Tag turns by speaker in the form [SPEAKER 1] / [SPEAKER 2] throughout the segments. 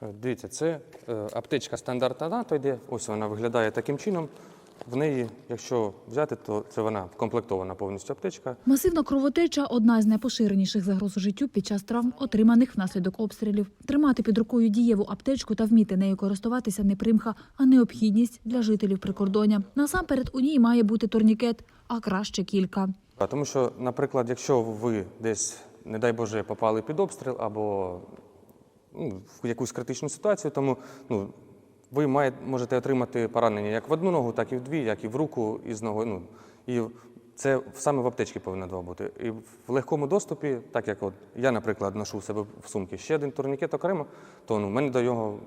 [SPEAKER 1] Дивіться, це е, аптечка стандартна НАТО йде. Ось вона виглядає таким чином. В неї, якщо взяти, то це вона вкомплектована повністю аптечка.
[SPEAKER 2] Масивна кровотеча одна з найпоширеніших загроз життю під час травм, отриманих внаслідок обстрілів. Тримати під рукою дієву аптечку та вміти нею користуватися не примха, а необхідність для жителів прикордоння. Насамперед у ній має бути турнікет, а краще кілька.
[SPEAKER 1] А Тому що, наприклад, якщо ви десь, не дай Боже, попали під обстріл або ну, в якусь критичну ситуацію, тому ну, ви має, можете отримати поранення як в одну ногу, так і в дві, як і в руку, і з ногою. Ну, і це саме в аптечці повинно бути. І в легкому доступі, так як от я, наприклад, ношу в себе в сумці ще один турнікет окремо, то ну, в мене до нього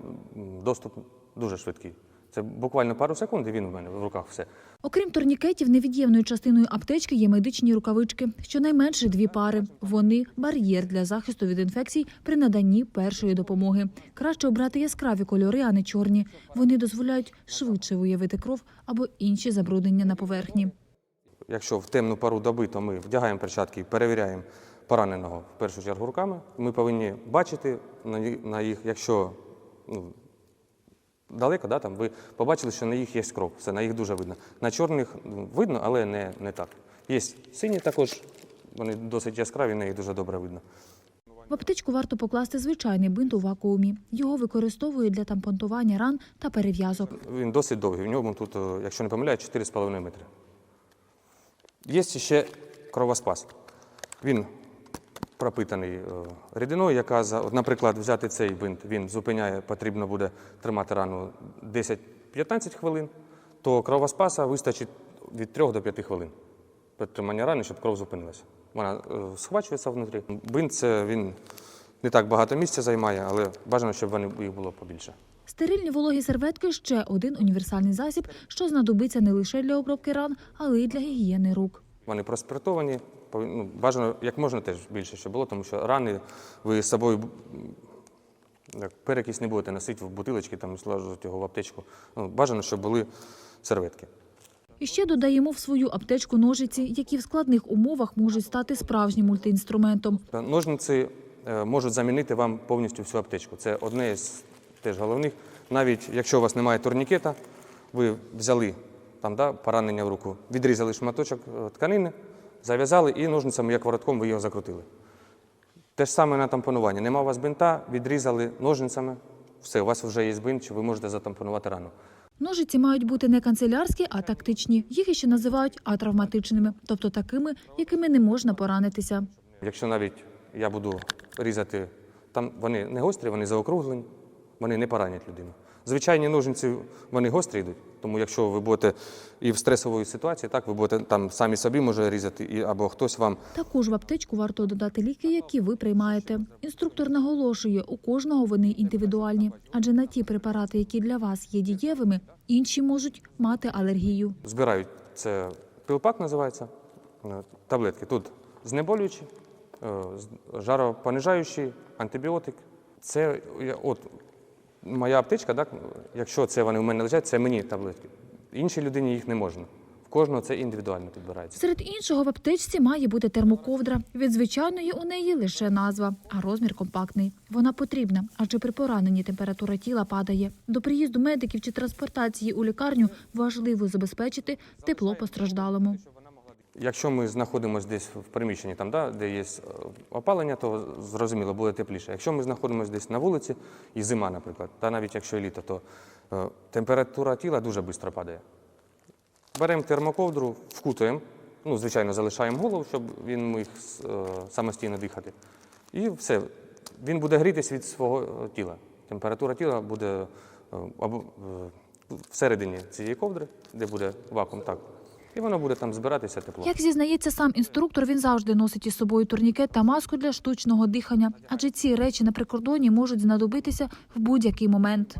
[SPEAKER 1] доступ дуже швидкий. Це буквально пару секунд, і він у мене в руках все.
[SPEAKER 2] Окрім турнікетів, невід'ємною частиною аптечки є медичні рукавички. Щонайменше дві пари. Вони бар'єр для захисту від інфекцій при наданні першої допомоги. Краще обрати яскраві кольори, а не чорні. Вони дозволяють швидше виявити кров або інші забруднення на поверхні.
[SPEAKER 1] Якщо в темну пару доби, то ми вдягаємо перчатки і перевіряємо пораненого в першу чергу руками. Ми повинні бачити на на їх, якщо ну, далеко, да, там, ви побачили, що на їх є кров. Все, на їх дуже видно. На чорних ну, видно, але не, не так. Є сині також, вони досить яскраві, на їх дуже добре видно.
[SPEAKER 2] В аптечку варто покласти звичайний бинт у вакуумі. Його використовують для тампонтування ран та перев'язок.
[SPEAKER 1] Він досить довгий. В ньому тут, е, якщо не помиляю, 4,5 метри. Є ще кровоспас. Він пропитаний е, рідиною, яка, за- наприклад, взяти цей бинт, він зупиняє, потрібно буде тримати рану 10-15 хвилин, то кровоспаса вистачить від 3 до 5 хвилин підтримання рани, щоб кров зупинилася. Вона е, схвачується внутрі. Бинт це він не так багато місця займає, але бажано, щоб вони, їх було побільше.
[SPEAKER 2] Стерильні вологі серветки ще один універсальний засіб, що знадобиться не лише для обробки ран, але й для гігієни рук.
[SPEAKER 1] Вони проспиртовані. Ну, бажано як можна теж більше, щоб було, тому що рани ви з собою перекись не будете носити в бутилочки, там зложити його в аптечку. Ну, бажано, щоб були серветки.
[SPEAKER 2] І ще додаємо в свою аптечку ножиці, які в складних умовах можуть стати справжнім мультиінструментом.
[SPEAKER 1] Ножниці е, можуть замінити вам повністю всю аптечку. Це одне з теж головних. Навіть якщо у вас немає турнікета, ви взяли там, да, поранення в руку, відрізали шматочок е, тканини, зав'язали і ножницями, як воротком, ви його закрутили. Те ж саме на тампонування. Нема у вас бинта, відрізали ножницями, все, у вас вже є бинт, чи ви можете затампонувати рану.
[SPEAKER 2] Ножиці мають бути не канцелярські, а тактичні. Їх іще називають атравматичними, тобто такими, якими не можна поранитися.
[SPEAKER 1] Якщо навіть я буду різати, там вони не гострі, вони заокруглені, вони не поранять людину. Звичайні ножниці вони гострі йдуть, тому якщо ви будете і в стресовій ситуації, так ви будете там самі собі може різати, і або хтось вам
[SPEAKER 2] Також в аптечку варто додати ліки, які ви приймаєте. Інструктор наголошує, у кожного вони індивідуальні, адже на ті препарати, які для вас є дієвими, інші можуть мати алергію.
[SPEAKER 1] збирають це пилпак, називається е, таблетки. Тут знеболюючі, е, жаропонижаючі, антибіотик. Це я- от моя аптечка, так, якщо це вони в мене лежать, це мені таблетки. Іншій людині їх не можна. В кожного це індивідуально підбирається.
[SPEAKER 2] Серед іншого в аптечці має бути термоковдра. Від звичайної у неї лише назва, а розмір компактний. Вона потрібна, адже при пораненні температура тіла падає. До приїзду медиків чи транспортації у лікарню важливо забезпечити тепло постраждалому.
[SPEAKER 1] Якщо ми знаходимося десь в приміщенні, там, да, де є е, опалення, то зрозуміло, буде тепліше. Якщо ми знаходимося десь на вулиці, і зима, наприклад, та навіть якщо і літо, то е, температура тіла дуже швидко падає. Беремо термоковдру, вкутуємо, ну, звичайно, залишаємо голову, щоб він міг е, самостійно дихати. І все. Він буде грітись від свого е, тіла. Температура тіла буде е, е, всередині цієї ковдри, де буде вакуум, так. І воно буде там збиратися тепло.
[SPEAKER 2] Як зізнається сам інструктор, він завжди носить із собою турнікет та маску для штучного дихання, адже ці речі на прикордоні можуть знадобитися в будь-який момент.